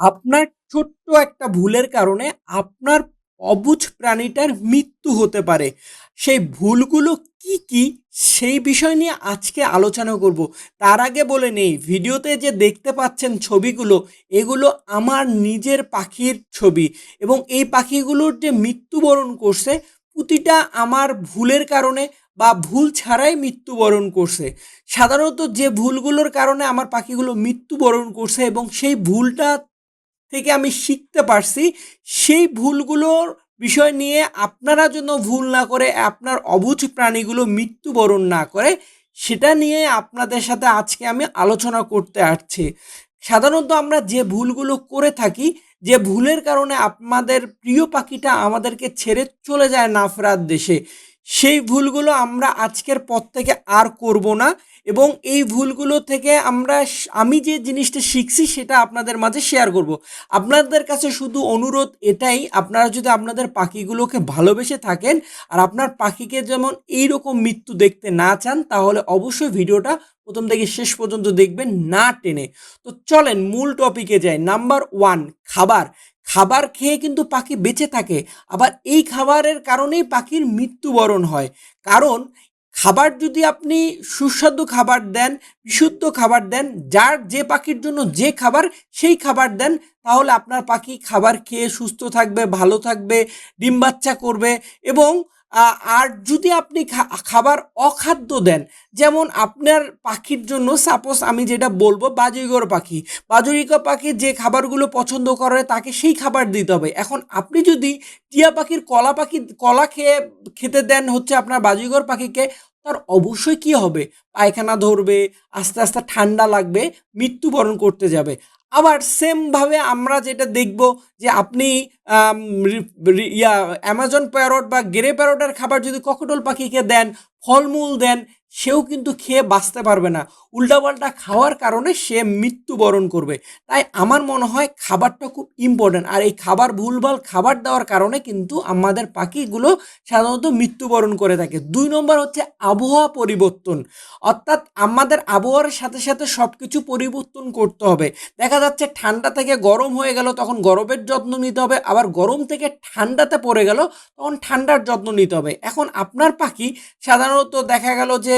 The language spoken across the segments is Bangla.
আপনার ছোট্ট একটা ভুলের কারণে আপনার অবুঝ প্রাণীটার মৃত্যু হতে পারে। সেই ভুলগুলো কি কি সেই বিষয় নিয়ে আজকে আলোচনা করব। তার আগে বলে নেই, ভিডিওতে যে দেখতে পাচ্ছেন ছবিগুলো, এগুলো আমার নিজের পাখির ছবি এবং এই পাখিগুলোর যে মৃত্যুবরণ করছে, প্রতিটা আমার ভুলের কারণে বা ভুল ছাড়াই মৃত্যুবরণ করছে। সাধারণত যে ভুলগুলোর কারণে আমার পাখিগুলো মৃত্যুবরণ করছে এবং সেই ভুলটা থেকে আমি শিখতে পারছি, সেই ভুলগুলোর বিষয় নিয়ে আপনারা যেন ভুল না করে, আপনার অবুঝ প্রাণীগুলো মৃত্যুবরণ না করে, সেটা নিয়ে আপনাদের সাথে আজকে আমি আলোচনা করতে আসছি। সাধারণত আমরা যে ভুলগুলো করে থাকি, যে ভুলের কারণে আপনাদের প্রিয় পাখিটা আমাদেরকে ছেড়ে চলে যায় নাফরাত দেশে সেই ভুলগুলো আমরা আজকের পর থেকে আর করব না এবং এই ভুলগুলো থেকে আমরা আমি যে জিনিসটা শিখছি সেটা আপনাদের মাঝে শেয়ার করব। আপনাদের কাছে শুধু অনুরোধ এটাই, আপনারা যদি আপনাদের পাখিগুলোকে ভালোবেসে থাকেন আর আপনার পাখিকে যেমন এই রকম মৃত্যু দেখতে না চান, তাহলে অবশ্যই ভিডিওটা প্রথম থেকে শেষ পর্যন্ত দেখবেন না টেনে। তো চলেন মূল টপিকে যাই। নাম্বার ওয়ান খাবার। খাবার খেয়ে কিন্তু পাখি বেঁচে থাকে। আবার এই খাবারের কারণেই পাখির মৃত্যুবরণ হয়। কারণ খাবার যদি আপনি সুস্বাদু খাবার দেন, বিশুদ্ধ খাবার দেন, যার যে পাখির জন্য যে খাবার সেই খাবার দেন, তাহলে আপনার পাখি খাবার খেয়ে সুস্থ থাকবে, ভালো থাকবে, ডিম বাচ্চা করবে এবং আর যদি আপনি খাবার অখাদ্য দেন, যেমন আপনার পাখির জন্য সাপোজ আমি যেটা বলব বাজুইগর পাখি। বাজুইগর পাখি যে খাবারগুলো পছন্দ করে, তাকে সেই খাবার দিতে হবে। এখন আপনি যদি টিয়া পাখির কলা পাখি, কলা খেয়ে, খেতে দেন হচ্ছে আপনার বাজুইগর পাখিকে, তার অবশ্যই কি হবে? পায়খানা ধরবে, আস্তে আস্তে ঠান্ডা লাগবে, মৃত্যুবরণ করতে যাবে। আবার সেমভাবে আমরা যেটা দেখব যে আপনি ইয়া অ্যামাজন প্যারট বা গেরে প্যারটের খাবার যদি ককটল পাখিকে দেন, ফলমূল দেন সেও কিন্তু খেয়ে বাঁচতে পারবে না। উল্টাপাল্টা খাওয়ার কারণে সে মৃত্যুবরণ করবে। তাই আমার মনে হয় খাবারটা খুব ইম্পর্ট্যান্ট আর এই খাবার ভুলভাল খাবার দেওয়ার কারণে কিন্তু আমাদের পাখিগুলো সাধারণত মৃত্যুবরণ করে থাকে। দুই নম্বর হচ্ছে আবহাওয়া পরিবর্তন। অর্থাৎ আমাদের আবহাওয়ার সাথে সাথে সব কিছু পরিবর্তন করতে হবে। দেখা যাচ্ছে ঠান্ডা থেকে গরম হয়ে গেল, তখন গরমের যত্ন নিতে হবে। আবার গরম থেকে ঠান্ডাতে পড়ে গেল, তখন ঠান্ডার যত্ন নিতে হবে। এখন আপনার পাখি সাধারণত দেখা গেল যে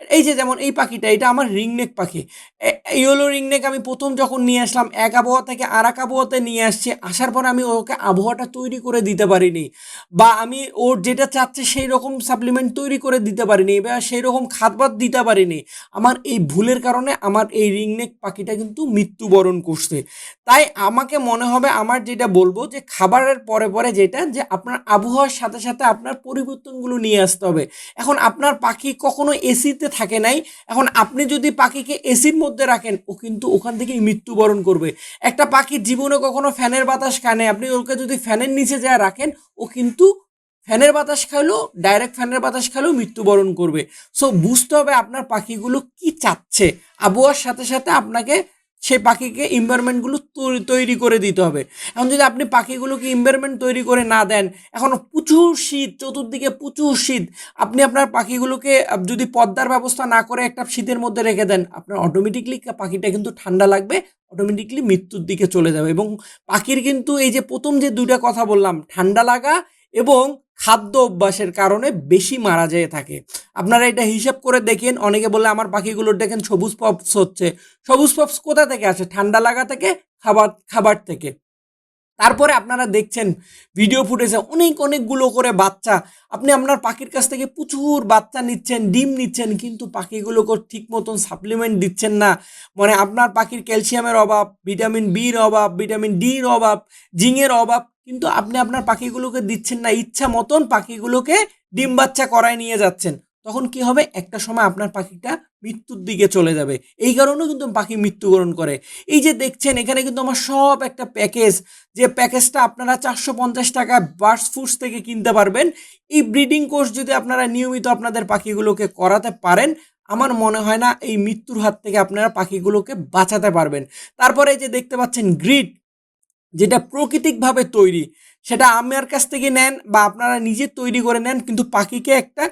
এই যে যেমন এই পাখিটা, এটা আমার রিংনেক পাখি। এই হলো রিংনেক আমি প্রথম যখন নিয়ে আসলাম, এক আবহাওয়া থেকে আর এক আবহাওয়াতে নিয়ে আসছি, আসার পর আমি ওকে আবহাওয়াটা তৈরি করে দিতে পারিনি বা আমি ওর যেটা চাচ্ছে সেই রকম সাপ্লিমেন্ট তৈরি করে দিতে পারিনি বা সেই রকম খাদবাদ দিতে পারিনি। আমার এই ভুলের কারণে আমার এই রিংনেক পাখিটা কিন্তু মৃত্যুবরণ করছে। তাই আমাকে মনে হবে, আমার যেটা বলব যে খাবারের পরে পরে যেটা, যে আপনার আবহাওয়ার সাথে সাথে আপনার পরিবর্তনগুলো নিয়ে আসতে হবে। এখন আপনার পাখি কখনো এসিতে থাকে নাই, এখন আপনি যদি পাখিকে এসির মধ্যে রাখেন, ও কিন্তু ওখান থেকে মৃত্যুবরণ করবে। একটা পাখির জীবনে কখনো ফ্যানের বাতাস খায় আপনি ওকে যদি ফ্যানের নিচে যা রাখেন, ও কিন্তু ফ্যানের বাতাস খাইলেও ডাইরেক্ট ফ্যানের বাতাস খাইলেও মৃত্যুবরণ করবে। সো বুঝতে হবে আপনার পাখিগুলো কি চাচ্ছে। আবহাওয়ার সাথে সাথে আপনাকে সেই পাখিকে এনভায়রনমেন্টগুলো তৈরি করে দিতে হবে। এখন যদি আপনি পাখিগুলোকে এনভায়রনমেন্ট তৈরি করে না দেন, এখন প্রচুর শীত, চতুর্দিকে প্রচুর শীত, আপনি আপনার পাখিগুলোকে যদি পদ্মার ব্যবস্থা না করে একটা শীতের মধ্যে রেখে দেন, আপনার অটোমেটিকলি পাখিটা কিন্তু ঠান্ডা লাগবে অটোমেটিকলি মৃত্যুর দিকে চলে যাবে। এবং পাখির কিন্তু এই যে প্রথম যে দুইটা কথা বললাম, ঠান্ডা লাগা এবং খাদ্য অভ্যাসের কারণে বেশি মারা যেয়ে থাকে। আপনারা এটা হিসাব করে দেখেন, অনেকে বলে আমার পাখিগুলোর দেখেন সবুজ পপস হচ্ছে। সবুজ পপস কোথা থেকে আসে? ঠান্ডা লাগা থেকে? খাবার খাবার থেকে। তারপরে আপনারা দেখছেন ভিডিও ফুটেজে অনেক, অনেকগুলো করে বাচ্চা। আপনি আপনার পাখির কাছ থেকে প্রচুর বাচ্চা নিচ্ছেন, ডিম নিচ্ছেন, কিন্তু পাখিগুলোকে ঠিক মতন সাপ্লিমেন্ট দিচ্ছেন না। মানে আপনার পাখির ক্যালসিয়ামের অভাব ভিটামিন বির অভাব ভিটামিন ডির অভাব জিংয়ের অভাব কিন্তু আপনি আপনার পাখিগুলোকে দিচ্ছেন না। ইচ্ছা মতন পাখিগুলোকে ডিম বাচ্চা করায় নিয়ে যাচ্ছেন। তখন কি হবে? একটা সময় আপনার পাখিটা মৃত্যুর দিকে চলে যাবে। এই কারণেও কিন্তু পাখি মৃত্যুবরণ করে। এই যে দেখছেন, এখানে কিন্তু আমার সব একটা প্যাকেজ। যে প্যাকেজটা আপনারা চারশো পঞ্চাশ টাকা বার্ডস ফুডস থেকে কিনতে পারবেন। এই ব্রিডিং কোর্স যদি আপনারা নিয়মিত আপনাদের পাখিগুলোকে করাতে পারেন, আমার মনে হয় না এই মৃত্যুর হাত থেকে আপনারা পাখিগুলোকে বাঁচাতে পারবেন। তারপরে যে দেখতে পাচ্ছেন, গ্রিড। যেটা প্রাকৃতিকভাবে তৈরি, সেটা আমার কাছ থেকে নেন বা আপনারা নিজে তৈরি করে নেন, কিন্তু পাখিকে একটা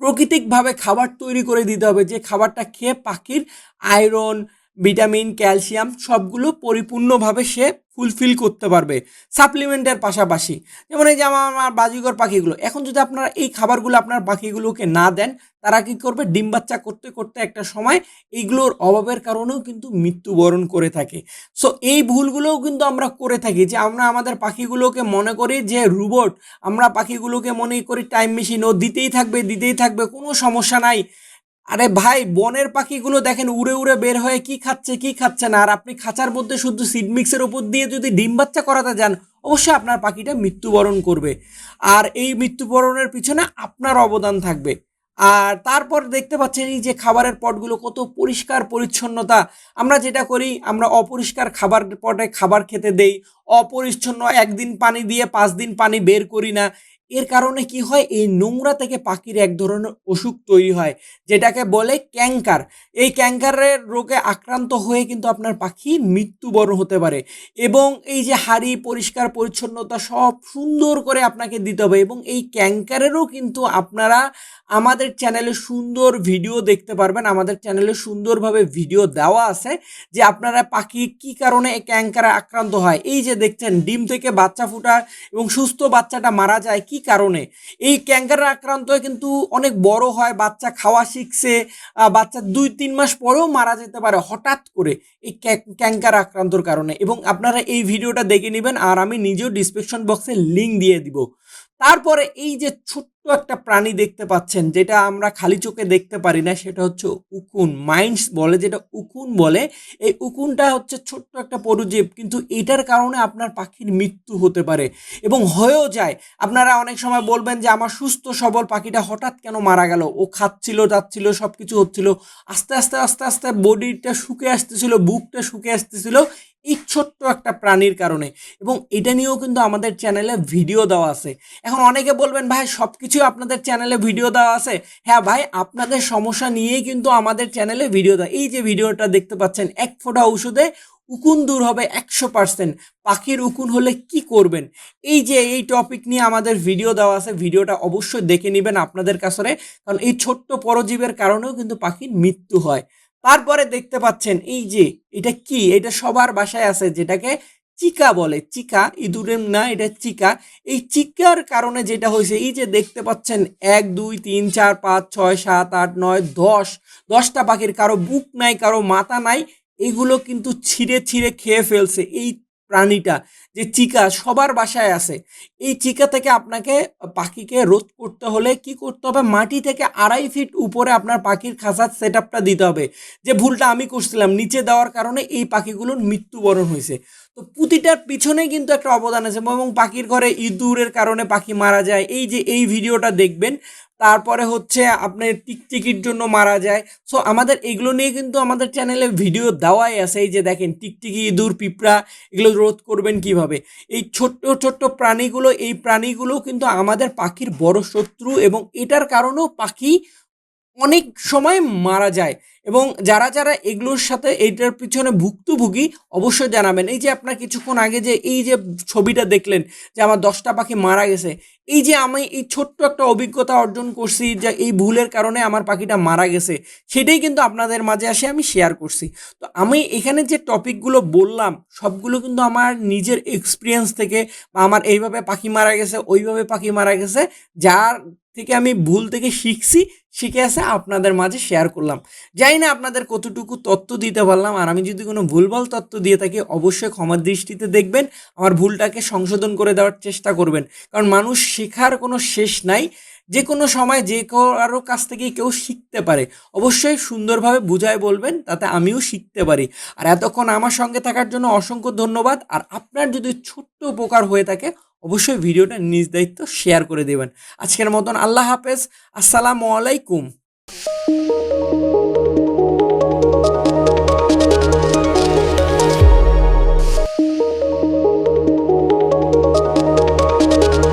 প্রাকৃতিকভাবে খাবার তৈরি করে দিতে হবে। যে খাবারটা খেয়ে পাখির আয়রন ভিটামিন, ক্যালসিয়াম সবগুলো পরিপূর্ণভাবে সে ফুলফিল করতে পারবে, সাপ্লিমেন্টের পাশাপাশি। যেমন এই যে আমার বাজিগর পাখিগুলো, এখন যদি আপনারা এই খাবারগুলো আপনার পাখিগুলোকে না দেন, তারা কি করবে? ডিম বাচ্চা করতে করতে একটা সময় এইগুলোর অভাবের কারণেও কিন্তু মৃত্যুবরণ করে থাকে। সো এই ভুলগুলোও কিন্তু আমরা করে থাকি যে আমরা আমাদের পাখিগুলোকে মনে করি যে রোবট, আমরা পাখিগুলোকে মনে করি টাইম মেশিন, ও দিতেই থাকবে দিতেই থাকবে, কোনো সমস্যা নাই। আরে ভাই, বনের পাখিগুলো দেখেন উড়ে উড়ে বের হয়ে কি খাচ্ছে কি খাচ্ছে না। আর আপনি খাঁচার মধ্যে শুধু সিড মিক্সের উপর দিয়ে যদি ডিম বাচ্চা করাতে যান, অবশ্যই আপনার পাখিটা মৃত্যুবরণ করবে। আর এই মৃত্যুবরণের পিছনে আপনার অবদান থাকবে। আর তারপর দেখতে পাচ্ছেন এই যে খাবারের পটগুলো, কত পরিষ্কার পরিচ্ছন্নতা। আমরা যেটা করি, আমরা অপরিষ্কার খাবার পটে খাবার খেতে দেই। অপরিচ্ছন্ন একদিন পানি দিয়ে পাঁচ দিন পানি বের করি না। এর কারণে কি হয়? এই নোংরা থেকে পাখির এক ধরনের অসুখ তৈরি হয়, যেটাকে বলে ক্যাঙ্কার এই ক্যাঙ্কারের রোগে আক্রান্ত হয়ে কিন্তু আপনার পাখি মৃত্যুবরণ হতে পারে এবং এই যে হাড়ি, পরিষ্কার পরিচ্ছন্নতা সব সুন্দর করে আপনাকে দিতে হবে এবং এই ক্যাঙ্কারেরও কিন্তু আপনারা আমাদের চ্যানেলে সুন্দর ভিডিও দেখতে পারবেন। আমাদের চ্যানেলে সুন্দরভাবে ভিডিও দেওয়া আছে যে আপনারা পাখি কি কারণে এই ক্যাঙ্কারে আক্রান্ত হয়। এই যে দেখছেন, ডিম থেকে বাচ্চা ফুটায় এবং সুস্থ বাচ্চাটা মারা যায়, কি কারণে। এই ক্যাঙ্কার আক্রান্ত কিন্তু অনেক বড় হয়, বাচ্চা খাওয়া শিখছে বাচ্চা দুই, তিন মাস পরেও মারা যেতে পারে হঠাৎ করে এই ক্যাঙ্কার আক্রান্তর কারণে। এবং আপনারা এই ভিডিওটা দেখে নেবেন আর আমি নিজেও ডিসক্রিপশন বক্সে লিঙ্ক দিয়ে দিব। তারপরে এই যে ছোট্ট একটা প্রাণী দেখতে পাচ্ছেন, যেটা আমরা খালি চোখে দেখতে পারি না, সেটা হচ্ছে উকুন। মাইন্ডস বলে, যেটা উকুন বলে, এই উকুনটা হচ্ছে ছোট্ট একটা পরজীব, কিন্তু এটার কারণে আপনার পাখির মৃত্যু হতে পারে এবং হয়েও যায়। আপনারা অনেক সময় বলবেন যে, আমার সুস্থ, সবল পাখিটা হঠাৎ কেন মারা গেল? ও খাচ্ছিল, যাচ্ছিল সব কিছু হচ্ছিল, আস্তে আস্তে আস্তে আস্তে বডিটা শুকে আসতেছিল, বুকটা শুকে আসতেছিল। এই ছোট্ট একটা প্রাণীর কারণে। এবং এটা নিয়েও কিন্তু আমাদের চ্যানেলে ভিডিও দেওয়া আছে। এখন অনেকে বলবেন, ভাই সব কিছু আপনাদের চ্যানেলে ভিডিও দেওয়া আছে। হ্যাঁ ভাই, আপনাদের সমস্যা নিয়েই কিন্তু আমাদের চ্যানেলে ভিডিও দেওয়া এই যে ভিডিওটা দেখতে পাচ্ছেন, এক ফোঁটা ওষুধে উকুন দূর হবে একশো পার্সেন্ট পাখির উকুন হলে কি করবেন? এই যে এই টপিক নিয়ে আমাদের ভিডিও দেওয়া আছে ভিডিওটা অবশ্যই দেখে নেবেন আপনাদের কাছে। কারণ এই ছোট্ট পরজীবের কারণেও কিন্তু পাখির মৃত্যু হয়। তারপরে দেখতে পাচ্ছেন, এই যে এটা কি? এটা সবার বাসায় আছে, যেটাকে চিকা বলে, চিকা, ইঁদুরের না, এটা চিকা। এই চিকার কারণে যেটা হয়েছে, এই যে দেখতে পাচ্ছেন, এক, দুই, তিন, চার, পাঁচ, ছয়, সাত, আট, নয়, দশ। দশটা পাখির কারও বুক নাই, কারও মাথা নাই, এগুলো কিন্তু ছিঁড়ে ছিঁড়ে খেয়ে ফেলছে এই প্রাণীটা, যে চিকা সবার বাসায় আছে। এই চিকা থেকে আপনাকে, পাখিকে রোধ করতে হলে কি করতে হবে? মাটি থেকে আড়াই ফিট উপরে আপনার পাখির খাঁচার সেট আপটা দিতে হবে। যে ভুলটা আমি করছিলাম, নিচে দেওয়ার কারণে এই পাখিগুলোর মৃত্যুবরণ হয়েছে। তো পুঁতিটার পিছনে কিন্তু একটা অবদান আছে, এবং পাখির ঘরে ইঁদুরের কারণে পাখি মারা যায়। এই যে, এই ভিডিওটা দেখবেন, তারপরে হচ্ছে আপনার টিকটিকির জন্য মারা যায়। সো আমাদের এগুলো নিয়ে কিন্তু আমাদের চ্যানেলে ভিডিও দেওয়াই আছে। এই যে দেখেন, টিকটিকি, ইঁদুর, পিঁপড়া, এগুলো রোধ করবেন কীভাবে? এই ছোট্ট ছোট্ট প্রাণীগুলো, এই প্রাণীগুলো কিন্তু আমাদের পাখির বড় শত্রু, এবং এটার কারণেও পাখি অনেক সময় মারা যায়। এবং যারা যারা এগুলোর সাথে এইটার পিছনে ভুক্তভোগী, অবশ্যই জানাবেন। এই যে আপনার কিছুক্ষণ আগে যে এই যে ছবিটা দেখলেন, যে আমার দশটা পাখি মারা গেছে, এই যে আমি এই ছোট্ট একটা অভিজ্ঞতা অর্জন করছি, যে এই ভুলের কারণে আমার পাখিটা মারা গেছে, সেটাই কিন্তু আপনাদের মাঝে আসে আমি শেয়ার করছি। তো আমি এখানে যে টপিকগুলো বললাম, সবগুলো কিন্তু আমার নিজের এক্সপিরিয়েন্স থেকে বা আমার এইভাবে পাখি মারা গেছে, ওইভাবে পাখি মারা গেছে, যার থেকে আমি ভুল থেকে শিখছি, শিখে আসে আপনাদের মাঝে শেয়ার করলাম। জানি না আপনাদের কতটুকু তথ্য দিতে পারলাম, আর আমি যদি কোনো ভুলভাল তথ্য দিয়ে থাকি, অবশ্যই ক্ষমার দৃষ্টিতে দেখবেন, আমার ভুলটাকে সংশোধন করে দেওয়ার চেষ্টা করবেন। কারণ মানুষ শেখার কোনো শেষ নাই যে কোনো সময় যে কারও কাছ থেকেই কেউ শিখতে পারে। অবশ্যই সুন্দরভাবে বুঝায় বলবেন, তাতে আমিও শিখতে পারি। আর এতক্ষণ আমার সঙ্গে থাকার জন্য অসংখ্য ধন্যবাদ, আর আপনার যদি ছোট্ট উপকার হয়ে থাকে অবশ্যই ভিডিওটা নিজ দায়িত্ব শেয়ার করে দেবেন। আজকের মতন আল্লাহ হাফেজ আসসালামু আলাইকুম।